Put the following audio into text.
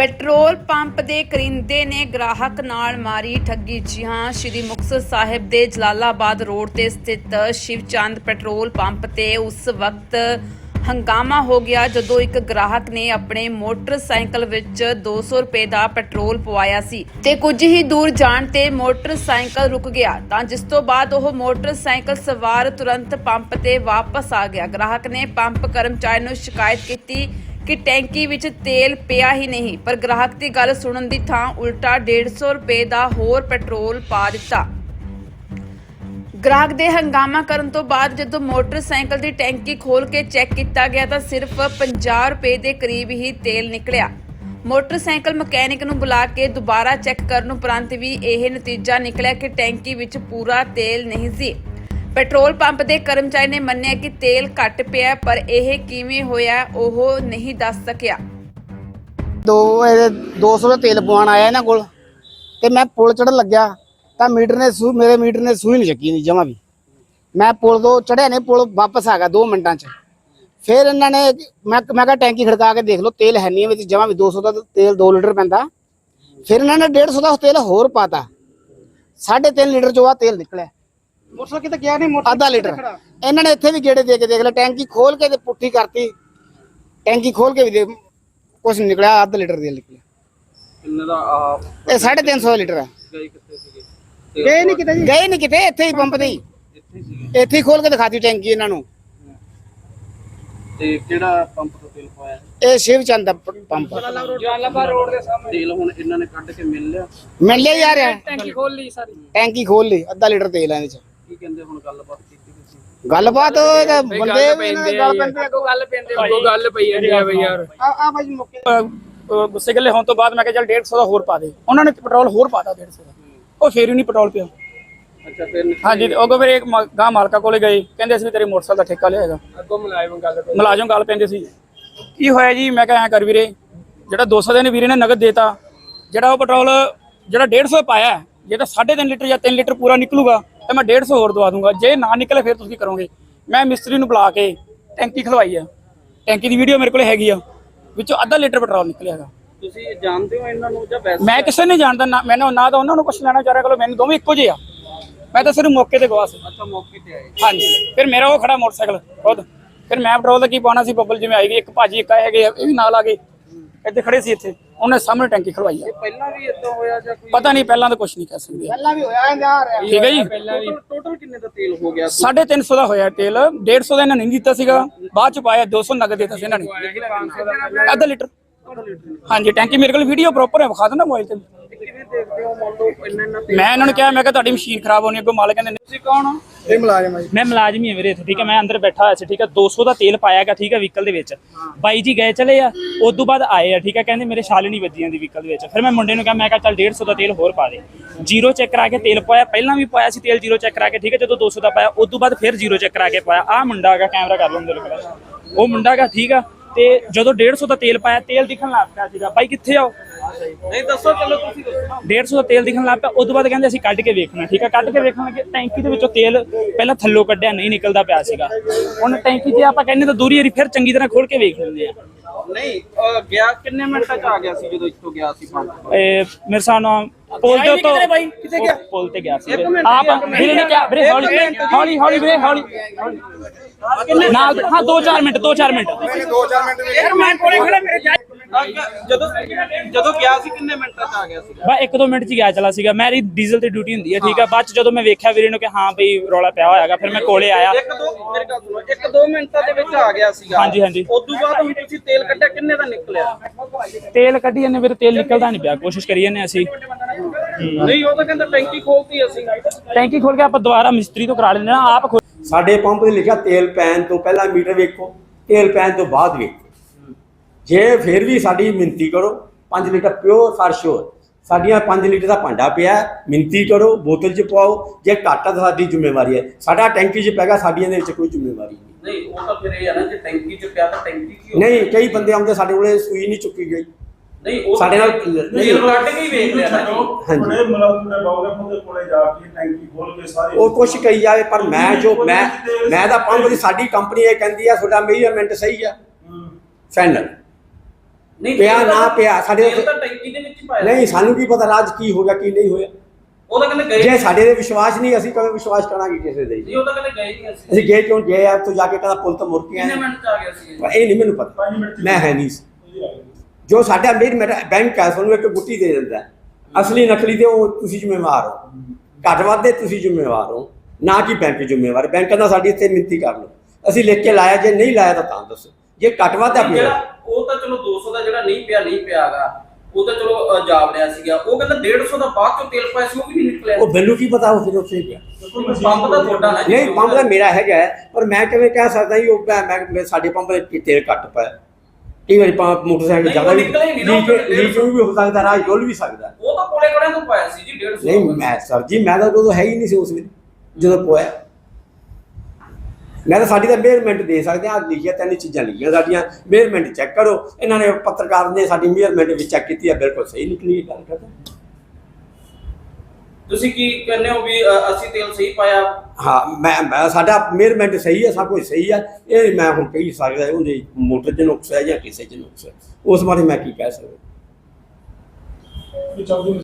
Petrol pump ਦੇ ਕਰਿੰਦੇ ਨੇ ਗ੍ਰਾਹਕ ਨਾਲ ਮਾਰੀ ਠੱਗੀ। ਜੀ ਹਾਂ, ਸ਼੍ਰੀ ਮੁਕਤਸਰ ਸਾਹਿਬ ਦੇ ਜਲਾਲਾਬਾਦ ਰੋਡ ਤੇ ਸਥਿਤ ਸ਼ਿਵਚੰਦ ਪੈਟਰੋਲ ਪੰਪ ਤੇ ਉਸ ਵਕਤ ਹੰਗਾਮਾ ਹੋ ਗਿਆ, ਜਦੋਂ ਇੱਕ ਗ੍ਰਾਹਕ ਨੇ ਆਪਣੇ ਮੋਟਰਸਾਈਕਲ ਵਿੱਚ 200 ਰੁਪਏ ਦਾ ਪੈਟਰੋਲ ਪਵਾਇਆ ਸੀ ਤੇ ਕੁਝ ਹੀ ਦੂਰ ਜਾਣ ਤੇ ਮੋਟਰਸਾਈਕਲ ਰੁਕ ਗਿਆ, ਤਾਂ ਜਿਸ ਤੋਂ ਬਾਅਦ ਉਹ ਮੋਟਰਸਾਈਕਲ ਸਵਾਰ ਤੁਰੰਤ ਪੰਪ ਤੇ ਵਾਪਸ ਆ ਗਿਆ। ਗ੍ਰਾਹਕ ਨੇ ਪੰਪ ਕਰਮਚਾਰੀ ਨੂੰ ਸ਼ਿਕਾਇਤ ਕੀਤੀ ਕਿ ਟੈਂਕੀ ਵਿੱਚ ਤੇਲ ਪਿਆ ਹੀ ਨਹੀਂ, ਪਰ ਗ੍ਰਾਹਕ ਦੀ ਗੱਲ ਸੁਣਨ ਦੀ ਥਾਂ ਉਲਟਾ 150 ਰੁਪਏ ਦਾ ਹੋਰ ਪੈਟਰੋਲ ਪਾ ਦਿੱਤਾ। ਗ੍ਰਾਹਕ ਦੇ ਹੰਗਾਮਾ ਕਰਨ ਤੋਂ ਬਾਅਦ ਜਦੋਂ ਮੋਟਰਸਾਈਕਲ ਦੀ ਟੈਂਕੀ ਖੋਲ ਕੇ ਚੈੱਕ ਕੀਤਾ ਗਿਆ ਤਾਂ ਸਿਰਫ 50 ਰੁਪਏ ਦੇ ਕਰੀਬ ਹੀ ਤੇਲ ਨਿਕਲਿਆ। ਮੋਟਰਸਾਈਕਲ ਮਕੈਨਿਕ ਨੂੰ ਬੁਲਾ ਕੇ ਦੁਬਾਰਾ ਚੈੱਕ ਕਰਨ ਉਪਰੰਤ ਵੀ ਇਹ ਨਤੀਜਾ ਨਿਕਲਿਆ ਕਿ ਟੈਂਕੀ ਵਿੱਚ ਪੂਰਾ ਤੇਲ ਨਹੀਂ ਸੀ। ਪੈਟਰੋਲ ਪੰਪ ਦੇ ਕਰਮਚਾਰੀ ਨੇ ਮੰਨਿਆ ਕਿ ਤੇਲ ਘੱਟ ਪਿਆ, ਪਰ ਇਹ ਕਿਵੇਂ ਹੋਇਆ, ਉਹ ਨਹੀਂ ਦੱਸ ਸਕਿਆ। ਦੋ ਇਹ 200 ਦਾ ਤੇਲ ਪਵਾਉਣ ਆਇਆ ਇਹਨਾਂ ਕੋਲ, ਤੇ ਮੈਂ ਪੁਲ ਚੜਨ ਲੱਗਿਆ, ਤਾਂ ਮੀਟਰ ਨੇ ਸੂ, ਮੇਰੇ ਮੀਟਰ ਨੇ ਸੂਈ ਨਹੀਂ ਚੱਕੀ ਨਹੀਂ ਜਮਾ ਵੀ। ਮੈਂ ਪੁਲ ਤੋਂ ਚੜਿਆ ਨੇ, ਪੁਲ ਵਾਪਸ ਆ ਗਿਆ 2 ਮਿੰਟਾਂ ਚ। ਫਿਰ ਇਹਨਾਂ ਨੇ, ਮੈਂ ਮੈਂ ਕਿਹਾ ਟੈਂਕੀ ਖੜਕਾ ਕੇ ਦੇਖ ਲਓ, ਤੇਲ ਹੈ ਨਹੀਂ ਵਿੱਚ ਜਮਾ ਵੀ 200 ਦਾ ਤੇਲ 2 ਲੀਟਰ ਪੈਂਦਾ। ਫਿਰ ਇਹਨਾਂ ਨੇ 150 ਦਾ ਤੇਲ ਹੋਰ ਪਾਤਾ। 3.5 ਲੀਟਰ ਚੋਂ ਆ ਤੇਲ ਨਿਕਲਿਆ। ਮੋਟਰਸਾਈਕਲ ਕਿਤੇ ਗਿਆ ਨਹੀਂ ਅੱਧਾ ਲੀਟਰ। ਇਹਨਾਂ ਨੇ ਇੱਥੇ ਵੀ ਗੇੜੇ ਦੇ ਕੇ ਦੇਖ ਲਿਆ ਟੈਂਕੀ ਖੋਲ ਕੇ ਤੇ ਪੁੱਠੀ ਕਰਤੀ। ਟੈਂਕੀ ਖੋਲ ਕੇ ਵੀ ਦੇ ਕੁਛ ਨਹੀਂ ਨਿਕਲਿਆ ਅੱਧਾ ਲੀਟਰ ਤੇਲ ਨਿਕਲਿਆ ਕਿੰਨੇ ਦਾ ਆ? ਇਹ 350 ਲੀਟਰ ਹੈ। ਗਏ ਕਿੱਥੇ ਸੀਗੇ? ਗਏ ਨਹੀਂ ਕਿਤੇ ਜੀ। ਗਏ ਨਹੀਂ ਕਿਤੇ ਇੱਥੇ ਹੀ ਪੰਪ ਤੇ ਹੀ। ਇੱਥੇ ਸੀਗੇ। ਇੱਥੇ ਹੀ ਖੋਲ ਕੇ ਦਿਖਾਤੀ ਟੈਂਕੀ ਇਹਨਾਂ ਨੂੰ। ਤੇ ਕਿਹੜਾ ਪੰਪ ਤੋਂ ਤੇਲ ਪਾਇਆ? ਇਹ ਸ਼ਿਵ ਚੰਦ ਦਾ ਪ- ਪੰਪ। ਜਲਾਲਾਬਾਦ ਰੋਡ ਦੇ ਸਾਹਮਣੇ। ਤੇਲ ਹੁਣ ਇਹਨਾਂ ਨੇ ਕੱਢ ਕੇ ਮਿਲ ਲਿਆ? ਮਿਲ ਲਿਆ ਯਾਰ। ਇਹ। ਟੈਂਕੀ ਖੋਲ ਲਈ ਸਾਰੀ। ਟੈਂਕੀ ਖੋਲ ਲਈ ਅੱਧਾ ਲੀਟਰ ਤੇਲ ਹੈ ਇਹਦੇ ਚ। ਕੀ ਕਹਿੰਦੇ ਹੁਣ ਗੱਲਬਾਤ ਕੀਤੀ ਤੁਸੀਂ? ਗੱਲਬਾਤ ਉਹ ਤਾਂ ਬੰਦੇ ਵੀ ਦੇ ਗੱਲ ਪੈਂਦੇ ਅੱਗੋਂ ਗੱਲ ਪੈਂਦੇ ਉਹ ਗੱਲ ਪਈ ਜਾਂਦੀ ਆ ਬਈ ਯਾਰ। ਆ ਆ ਬਾਈ ਮੌਕੇ ਅਹ ਗੁੱਸੇ ਗੱਲੇ ਹੋਣ ਤੋਂ ਬਾਅਦ ਮੈਂ ਕਿਹਾ ਚੱਲ 150 ਦਾ ਹੋਰ ਪਾ ਦੇ। ਉਹਨਾਂ ਨੇ ਪੈਟਰੋਲ ਹੋਰ ਪਾਤਾ 150 ਦਾ। ਉਹ ਫੇਰ ਹੀ ਨਹੀਂ ਪੈਟਰੋਲ ਪਿਆ। ਅੱਛਾ ਫਿਰ ਹਾਂਜੀ ਤੇ ਅੱਗੋਂ ਫਿਰ ਇੱਕ ਮ- ਗਾਂ ਮਾਲਕਾ ਕੋਲੇ ਗਏ। ਕਹਿੰਦੇ ਅਸੀਂ ਵੀ ਤੇਰੇ ਮੋਟਰਸਾਈਕਲ ਦਾ ਠੇਕਾ ਲਿਆਏਗਾ। ਅੱਗੋਂ ਮੁਲਾਜ਼ਮ ਗੱਲ ਮੁਲਾਜ਼ਮ ਗੱਲ ਪੈਂਦੇ ਸੀ। ਕੀ ਹੋਇਆ ਜੀ? ਮੈਂ ਕਿਹਾ ਐ ਕਰ ਵੀਰੇ ਜਿਹੜਾ 200 ਦੇ ਨੇ ਵੀਰੇ ਨੇ ਨਗਦ ਦੇਤਾ ਜਿਹੜਾ ਉਹ ਪੈਟਰੋਲ ਜਿਹੜਾ 150 ਪਾਇਆ ਹੈ, ਜੇ ਤਾਂ 3.5 ਲੀਟਰ ਜਾਂ 3 ਲੀਟਰ ਪੂਰਾ ਨਿਕਲੂਗਾ ਤਾਂ ਮੈਂ 150 ਹੋਰ ਦਵਾ ਦੂੰਗਾ। ਜੇ ਨਾ ਨਿਕਲੇ ਫਿਰ ਤੁਸੀਂ ਕਰੋਗੇ। ਮੈਂ ਮਿਸਤਰੀ ਨੂੰ ਬੁਲਾ ਕੇ ਟੈਂਕੀ ਖਲਵਾਈ ਆ। ਟੈਂਕੀ ਦੀ ਵੀਡੀਓ ਮੇਰੇ ਕੋਲ ਹੈਗੀ ਆ। ਵਿੱਚੋਂ ਅੱਧਾ ਲੀਟਰ ਪੈਟਰੋਲ ਨਿਕਲਿਆ ਹੈਗਾ। ਤੁਸੀਂ ਜਾਣਦੇ ਹੋ ਇਹਨਾਂ ਨੂੰ ਜਾਂ ਵੈਸੇ? ਮੈਂ ਕਿਸੇ ਨਹੀਂ ਜਾਣਦਾ ਨਾ ਮੈਨੂੰ ਨਾ ਤਾਂ ਉਹਨਾਂ ਨੂੰ ਕੁਝ ਲੈਣਾ ਚਾਹ ਰਿਹਾ ਕੋਲ ਮੈਨੂੰ ਦੋਵੇਂ ਇੱਕੋ ਜਿਹੇ ਆ। ਮੈਂ ਤਾਂ ਸਿਰਫ ਮੌਕੇ ਤੇ ਗਵਾ ਸੀ। ਅੱਛਾ ਮੌਕੇ ਤੇ ਆਏ। ਹਾਂਜੀ। ਫਿਰ ਮੇਰਾ ਉਹ ਖੜਾ ਮੋਟਰਸਾਈਕਲ ਖੁਦ। ਫਿਰ ਮੈਂ ਪੈਟਰੋਲ ਦਾ ਕੀ ਪਾਉਣਾ ਸੀ ਬੱਬਲ ਜਿਵੇਂ ਆਈ ਗਈ ਇੱਕ ਭਾਜੀ ਇੱਕ ਆਏ ਹੈਗੇ ਆ, ਇਹ ਵੀ ਨਾਲ ਆ ਗਏ। ਇੱਥੇ ਖੜੇ ਸੀ ਇੱਥੇ। ਉਹਨੇ ਸਾਹਮਣੇ ਟੈਂਕੀ ਖਲਵਾਈ ਆ। ਪਹਿਲਾਂ ਵੀ ਇਦਾਂ ਹੋਇਆ ਜਾਂ ਕੋਈ ਪਤਾ ਨਹੀਂ ਪਹਿਲਾਂ ਤਾਂ ਕੁਝ ਨਹੀਂ ਕਹਿ ਸਕਦੇ। ਪਹਿਲਾਂ ਵੀ ਹੋਇਆ ਰਿਹਾ ਠੀਕ ਹੈ ਜੀ। ਟੋਟਲ ਕਿੰਨੇ ਦਾ ਤੇਲ ਹੋ ਗਿਆ 350 ਦਾ ਹੋਇਆ ਤੇਲ। 150 ਦਾ ਇਹਨਾਂ ਨੇ ਨਹੀਂ ਦਿੱਤਾ ਸੀਗਾ। ਬਾਅਦ ਚ ਪਾਇਆ 200 ਨਗਦ ਦਿੱਤਾ ਸੀ ਇਹਨਾਂ ਨੇ। ਅੱਧਾ ਲੀਟਰ। ਹਾਂਜੀ ਟੈਂਕੀ ਮੇਰੇ ਕੋਲ ਵੀਡੀਓ ਪ੍ਰੋਪਰ ਹੈ ਵਿਖਾ ਦਿੰਦਾ ਮੋਬਾਈਲ ਤੇ। ਦੇਖਦੇ ਹੋ ਮੰਨ ਲਓ ਇੰਨਾ ਇੰਨਾ ਤੇਲ ਮੈਂ ਇਹਨਾਂ ਨੂੰ ਕਿਹਾ ਮੈਂ ਕਿਹਾ ਤੁਹਾਡੀ ਮਸ਼ੀਨ ਖਰਾਬ ਹੋਣੀ ਅੱਗੋਂ ਮਾਲਕ ਕਹਿੰਦੇ ਤੁਸੀਂ ਕੌਣ ਹੋ? ਇਹ ਮੁਲਾਜ਼ਮ ਹੈ ਮੈਂ ਮੁਲਾਜ਼ਮ ਹੀ ਹਾਂ ਵੀਰੇ ਇੱਥੇ ਠੀਕ ਹੈ ਮੈਂ ਅੰਦਰ ਬੈਠਾ ਹੋਇਆ ਸੀ ਠੀਕ ਹੈ 200 ਦਾ ਤੇਲ ਪਾਇਆਗਾ ਠੀਕ ਹੈ ਵਹੀਕਲ ਦੇ ਵਿੱਚ। ਬਾਈ ਜੀ ਗਏ ਚਲੇ ਆ ਉਸ ਤੋਂ ਬਾਅਦ ਆਏ ਆ ਠੀਕ ਹੈ ਕਹਿੰਦੇ ਮੇਰੇ ਛਾਲ ਨਹੀਂ ਵੱਜੀ ਜਾਂਦੀ ਵਹੀਕਲ ਦੇ ਵਿੱਚ। ਫਿਰ ਮੈਂ ਮੁੰਡੇ ਨੂੰ ਕਿਹਾ ਮੈਂ ਕਿਹਾ ਚੱਲ 150 ਦਾ ਤੇਲ ਹੋਰ ਪਾ ਦੇ। ਜ਼ੀਰੋ ਚੈੱਕ ਕਰਾ ਕੇ ਤੇਲ ਪਾਇਆ ਪਹਿਲਾਂ ਵੀ ਪਾਇਆ ਸੀ ਤੇਲ ਜ਼ੀਰੋ ਚੈੱਕ ਕਰਾ ਕੇ ਠੀਕ ਹੈ ਜਦੋਂ 200 ਦਾ ਪਾਇਆ ਉਸ ਤੋਂ ਬਾਅਦ ਫਿਰ ਜ਼ੀਰੋ ਚੈੱਕ ਕਰਾ ਕੇ ਪਾਇਆ। ਆਹ ਮੁੰਡਾ ਹੈਗਾ ਕੈਮਰਾ ਕਰ ਲਓ ਮੇਰੇ ਕੋਲ ਉਹ ਮੁੰਡਾ ਹੈਗਾ ਠੀਕ ਆ ਤੇ ਜਦੋਂ 150 ਦਾ ਤੇਲ ਪਾਇਆ ਤੇਲ ਦਿਖਣ ਲੱਗ ਪਿਆ ਸੀਗਾ। ਬਾਈ ਕਿੱਥੇ ਆਓ ਨਹੀਂ ਦੱਸੋ ਚਲੋ ਤੁਸੀਂ ਦੱਸੋ। 150 ਦਾ ਤੇਲ ਦਿਖਣ ਲੱਗ ਪਿਆ ਉਸ ਤੋਂ ਬਾਅਦ ਕਹਿੰਦੇ ਅਸੀਂ ਕੱਢ ਕੇ ਵੇਖਣਾ ਠੀਕ ਹੈ ਕੱਢ ਕੇ ਵੇਖਣ ਲੱਗੇ ਟੈਂਕੀ ਦੇ ਵਿੱਚੋਂ ਤੇਲ ਪਹਿਲਾਂ ਥੱਲੋਂ ਕੱਢਿਆ ਨਹੀਂ ਨਿਕਲਦਾ ਪਿਆ ਸੀਗਾ। ਹੁਣ ਟੈਂਕੀ 'ਚ ਆਪਾਂ ਕਹਿੰਦੇ ਤਾਂ ਦੂਰੀ ਵਾਰੀ ਫਿਰ ਚੰਗੀ ਤਰ੍ਹਾਂ ਖੋਲ ਕੇ ਵੇਖ ਲੈਂਦੇ ਆ। ਨਹੀਂ ਅਹ ਗਿਆ ਕਿੰਨੇ ਮਿੰਟਾਂ ਚ ਆ ਗਿਆ ਸੀ ਜਦੋਂ ਇੱਥੋਂ ਗਿਆ ਸੀ ਇਹ ਮੇਰੇ ਹਿਸਾਬ ਨਾਲ ਪੁਲ ਦੇ ਉੱਤੋਂ ਪੁਲ- ਤੇ ਗਿਆ ਸੀ। ਵੀਰੇ। ਆਪ ਵੀਰੇ ਨੇ ਕਿਹਾ ਵੀਰੇ ਹੌਲੀ ਹੌਲੀ ਹੌਲੀ ਵੀਰੇ ਹੌਲੀ। ਨਾਲ ਹਾਂ 2-4 ਮਿੰਟ 2-4 ਮਿੰਟ। ਯਾਰ ਮੈਂ ਕੋਲੇ ਖੜਾ ਮੇਰੇ ਜਦੋਂ ਜਦੋਂ ਗਿਆ ਸੀ ਕਿੰਨੇ ਮਿੰਟਾਂ ਚ ਆ ਗਿਆ ਸੀ ਬਾ 1-2 ਮਿੰਟ 'ਚ ਹੀ ਗਿਆ ਚਲਾ ਸੀਗਾ। ਮੇਰੀ ਡੀਜ਼ਲ ਤੇ ਡਿਊਟੀ ਹੁੰਦੀ ਹੈ ਠੀਕ ਹੈ। ਬਾਅਦ 'ਚ ਜਦੋਂ ਮੈਂ ਵੇਖਿਆ ਵੀਰੇ ਨੂੰ ਕਿ ਹਾਂ ਬਈ ਰੌਲਾ ਪਿਆ ਹੋਇਆਗਾ ਫਿਰ ਮੈਂ ਕੋਲੇ ਆਇਆ। ਇੱਕ ਦੋ ਮੇਰੇ ਗੱਲ ਸੁਣੋ ਇੱਕ ਦੋ ਮਿੰਟਾਂ ਦੇ ਵਿੱਚ ਆ ਗਿਆ ਸੀਗਾ। ਹਾਂਜੀ, ਹਾਂਜੀ। ਉਸ ਤੋਂ ਬਾਅਦ ਹੁਣ ਤੁਸੀਂ ਤੇਲ ਕੱਢਿਆ ਕਿੰਨੇ ਦਾ ਨਿਕਲਿਆ? ਤੇਲ ਕੱਢੀ ਜਾਂਦੇ ਵੀਰੇ ਤੇਲ ਨਿਕਲਦਾ ਨਹੀਂ ਪਿਆ। ਕੋਸ਼ਿਸ਼ ਕਰੀ ਜਾਂਦੇ ਅਸੀਂ। ਨਹੀਂ ਉਹ ਤਾਂ ਕਹਿੰਦਾ ਟੈਂਕੀ ਖੋਲਤੀ ਅਸੀਂ। ਟੈਂਕੀ ਖੋਲ ਕੇ ਆਪਾਂ ਦੁਬਾਰਾ ਮਿਸਤਰੀ ਤੋਂ ਕਰਾ ਲੈਂਦੇ ਨਾ ਆਪ ਖੋਲ ਸਾਡੇ ਪੰਪ ਤੇ ਲਿਖਿਆ ਤੇਲ ਪੈਣ ਤੋਂ ਪਹਿਲਾਂ ਮੀਟਰ ਵੇਖੋ ਤੇਲ ਪੈਣ ਤੋਂ ਬਾਅਦ ਵੇਖੋ। ਜੇ ਫਿਰ ਵੀ ਸਾਡੀ ਮਿੰਤੀ ਕਰੋ 5 ਲੀਟਰ ਪਿਓਰ ਫਾਰ ਸ਼ੋਰ ਸਾਡੀਆਂ 5 ਲੀਟਰ ਦਾ ਭਾਂਡਾ ਪਿਆ ਹੈ, ਮਿੰਤੀ ਕਰੋ ਬੋਤਲ 'ਚ ਪਾਓ ਜੇ ਘੱਟ ਆ ਤਾਂ ਸਾਡੀ ਜ਼ਿੰਮੇਵਾਰੀ ਹੈ। ਸਾਡਾ ਟੈਂਕੀ 'ਚ ਪੈਗਾ ਸਾਡੀਆਂ ਦੇ ਵਿੱਚ ਕੋਈ ਜ਼ਿੰਮੇਵਾਰੀ ਨਹੀਂ। ਨਹੀਂ ਉਹ ਤਾਂ ਫਿਰ ਇਹ ਹੈ ਨਾ ਜੇ ਟੈਂਕੀ ਚ ਪਿਆ ਤਾਂ ਟੈਂਕੀ ਕੀ ਨਹੀਂ ਕਈ ਬੰਦੇ ਆਉਂਦੇ ਸਾਡੇ ਕੋਲੇ ਸੂਈ ਨਹੀਂ ਚੁੱਕੀ ਗਈ। ਨਹੀਂ ਉਹ ਸਾਡੇ ਨਾਲ ਤੇਲ ਕੱਢ ਕੇ ਹੀ ਵੇਖ ਲਿਆ ਨਾ ਜੀ। ਹਾਂਜੀ। ਬੜੇ ਮਲਾਜ਼ਮ ਨੇ ਬਾਉਗੇ ਉਹਦੇ ਕੋਲੇ ਜਾ ਕੇ ਟੈਂਕੀ ਖੋਲ ਕੇ ਸਾਰੇ ਉਹ ਕੁਛ ਕਹੀ ਜਾਵੇ ਪਰ ਮੈਂ ਜੋ ਮੈਂ ਮੈਂ ਤਾਂ ਪੰਪ ਦੀ ਸਾਡੀ ਕੰਪਨੀ ਇਹ ਕਹਿੰਦੀ ਆ ਤੁਹਾਡਾ ਮੇਜਰਮੈਂਟ ਸਹੀ ਆ। ਫਾਈਨਲ ਨਹੀਂ ਪਿਆ ਨਾ ਤਾਂ- ਪਿਆ ਸਾਡੇ ਤਾਂ ਟੈਂਕੀ ਦੇ ਵਿੱਚ ਹੀ ਪਾਇਆ ਨਹੀਂ ਸਾਨੂੰ ਕੀ ਪਤਾ ਰਾਜ ਕੀ ਹੋ ਗਿਆ ਕੀ ਨਹੀਂ ਹੋਇਆ। ਉਹ ਤਾਂ ਕਹਿੰਦੇ ਗਏ ਜੇ ਸਾਡੇ ਦੇ ਵਿਸ਼ਵਾਸ ਨਹੀਂ ਅਸੀਂ ਕਦੇ ਵਿਸ਼ਵਾਸ ਕਰਾਂਗੇ ਕਿਸੇ ਦੇ ਨਹੀਂ ਉਹ ਤਾਂ ਕਹਿੰਦੇ ਗਏ ਨਹੀਂ ਅਸੀਂ। ਅਸੀਂ ਗਏ ਕਿਉਂ? ਗਏ ਆ ਤੂੰ ਜਾ ਕੇ ਕਹਿੰਦਾ ਪੁੱਲ ਤੋਂ ਮੁੜ ਕੇ ਕਿੰਨੇ ਆਏ। ਮਿੰਟ ਚ ਆ ਗਿਆ ਸੀ? ਇਹ ਨਹੀਂ ਮੈਨੂੰ ਪਤਾ। ਮਿੰਟ ਮੈਂ ਹੈ ਨਹੀਂ ਸੀ। ਜੋ ਸਾਡਾ ਮੇਰ ਮੇਰਾ ਬੈਂਕ ਹੈ ਸਾਨੂੰ ਇੱਕ ਗੁੱਟੀ ਦੇ ਦਿੰਦਾ ਹੈ। ਅਸਲੀ ਨਕਲੀ ਤੇ ਉਹ ਤੁਸੀਂ ਜ਼ਿੰਮੇਵਾਰ ਹੋ। ਘੱਟ ਵੱਧ ਦੇ ਤੁਸੀਂ ਜ਼ਿੰਮੇਵਾਰ ਹੋ। ਨਾ ਕਿ ਬੈਂਕ ਜ਼ਿੰਮੇਵਾਰ। ਬੈਂਕ ਦਾ ਸਾਡੀ ਇੱਥੇ ਮਿੰਤੀ ਕਰ ਲਓ। ਅਸੀਂ ਲਿਖ ਕੇ ਲਾਇਆ ਜੇ ਨਹੀਂ ਲਾਇਆ ਤਾਂ ਤਾਂ ਦੱਸੋ। ਜੇ ਘੱਟ ਵੱਧ ਹੈ ਜਿਹੜਾ ਆਪਣੀ ਉਹ ਤਾਂ ਚਲੋ 200 ਦਾ ਜਿਹੜਾ ਨਹੀਂ ਪਿਆ ਨਹੀਂ ਪਿਆਗਾ ਉਹ ਤਾਂ ਚਲੋ ਜਾਬ ਲਿਆ ਸੀਗਾ। ਉਹ ਕਹਿੰਦਾ 150 ਦਾ ਬਾਅਦ ਚੋਂ ਤੇਲ ਪਾਇਆ ਸੀ ਉਹ ਵੀ ਨਹੀਂ ਨਿਕਲਿਆ। ਉਹ ਮੈਨੂੰ ਕੀ ਪਤਾ ਉਹ ਫਿਰ ਉੱਥੇ ਗਿਆ ਪੰਪ ਦਾ ਤੁਹਾਡਾ ਨਾ ਜੀ। ਨਹੀਂ ਪੰਪ ਦਾ ਮੇਰਾ ਹੈਗਾ ਹੈ, ਪਰ ਮੈਂ ਕਿਵੇਂ ਕਹਿ ਸਕਦਾ ਜੀ ਉਹ ਮੈਂ ਸਾਡੇ ਪੰਪ ਦੇ ਤੇਲ ਘੱਟ ਪਾਇਆ। ਕਈ ਵਾਰੀ ਪੰਪ ਮੋਟਰਸਾਈਕਲ ਨਹੀਂ, ਜ਼ਿਆਦਾ ਉਹ ਵੀ ਨਿਕਲਿਆ ਹੀ ਨਹੀਂ ਨਾ, ਉਹ ਲੀਕ ਡੇਢ ਲੀਕ ਵੀ ਹੋ ਸਕਦਾ ਰਾਹ ਡੋਲ ਵੀ ਸਕਦਾ। ਉਹ ਤਾਂ ਕੋਲੇ ਕੋਲੇ ਤੋਂ ਪਾਇਆ ਸੀ ਜੀ 150 ਨਹੀਂ ਮੈਂ ਸਰ ਜੀ ਮੈਂ ਤਾਂ ਉਦੋਂ ਹੈ ਹੀ ਨਹੀਂ ਸੀ ਉਸ ਵੇਲੇ ਜਦੋਂ ਪੋਇਆ। ਮੈਂ ਤਾਂ ਸਾਡੀ ਤਾਂ ਮੇਅਰਮੈਂਟ ਦੇ ਸਕਦੇ ਆ ਲਿਖਿਆ ਤਿੰਨ ਚੀਜ਼ਾਂ ਲਿਖੀਆਂ ਸਾਡੀਆਂ ਮੇਅਰਮੈਂਟ ਚੈੱਕ ਕਰੋ। ਇਹਨਾਂ ਨੇ ਪੱਤਰਕਾਰ ਨੇ ਸਾਡੀ ਮੇਅਰਮੈਂਟ ਵਿੱਚ ਚੈੱਕ ਕੀਤੀ ਹੈ ਬਿਲਕੁਲ ਸਹੀ ਨਿਕਲੀ ਇਹ ਗੱਲ ਕਰਦਾ ਤੁਸੀਂ ਕੀ ਕਹਿੰਦੇ ਹੋ ਵੀ ਅ, ਅਸੀਂ ਤੇਲ ਸਹੀ ਪਾਇਆ? ਹਾਂ ਮੈਂ ਮੈਂ ਸਾਡਾ ਮੇਅਰਮੈਂਟ ਸਹੀ ਹੈ ਸਭ ਕੁਝ ਸਹੀ ਹੈ ਇਹ ਮੈਂ ਹੁਣ ਕਹੀ ਸਕਦਾ ਉਹਦੇ ਮੋਟਰ 'ਚ ਨੁਕਸ ਹੈ ਜਾਂ ਕਿਸੇ 'ਚ ਨੁਕਸ ਹੈ ਉਸ ਬਾਰੇ ਮੈਂ ਕੀ ਕਹਿ ਸਕਦਾ।